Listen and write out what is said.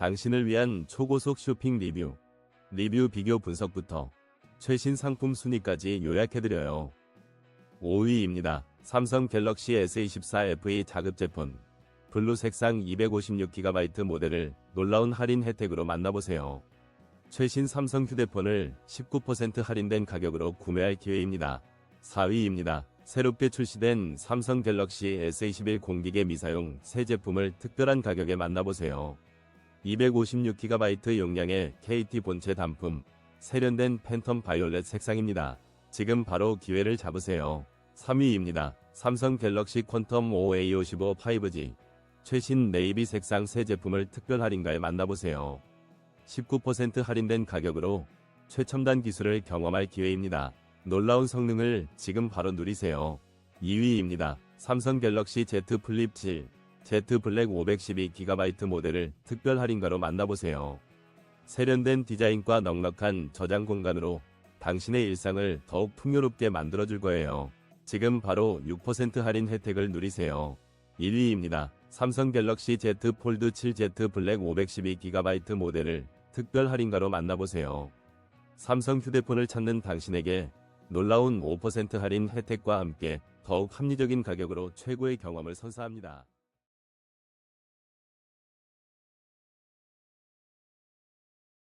당신을 위한 초고속 쇼핑 리뷰, 리뷰 비교 분석부터 최신 상품 순위까지 요약해드려요. 5위입니다. 삼성 갤럭시 S24 FE 자급 제품. 블루 색상 256GB 모델을 놀라운 할인 혜택으로 만나보세요. 최신 삼성 휴대폰을 19% 할인된 가격으로 구매할 기회입니다. 4위입니다. 새롭게 출시된 삼성 갤럭시 S21 공기계 미사용 새 제품을 특별한 가격에 만나보세요. 256GB 용량의 KT 본체 단품, 세련된 팬텀 바이올렛 색상입니다. 지금 바로 기회를 잡으세요. 3위입니다. 삼성 갤럭시 퀀텀 5A55 5G 최신 네이비 색상 새 제품을 특별 할인가에 만나보세요. 19% 할인된 가격으로 최첨단 기술을 경험할 기회입니다. 놀라운 성능을 지금 바로 누리세요. 2위입니다. 삼성 갤럭시 Z 플립 7 Z 블랙 512GB 모델을 특별 할인가로 만나보세요. 세련된 디자인과 넉넉한 저장 공간으로 당신의 일상을 더욱 풍요롭게 만들어줄 거예요. 지금 바로 6% 할인 혜택을 누리세요. 1위입니다. 삼성 갤럭시 Z 폴드 7Z 블랙 512GB 모델을 특별 할인가로 만나보세요. 삼성 휴대폰을 찾는 당신에게 놀라운 5% 할인 혜택과 함께 더욱 합리적인 가격으로 최고의 경험을 선사합니다.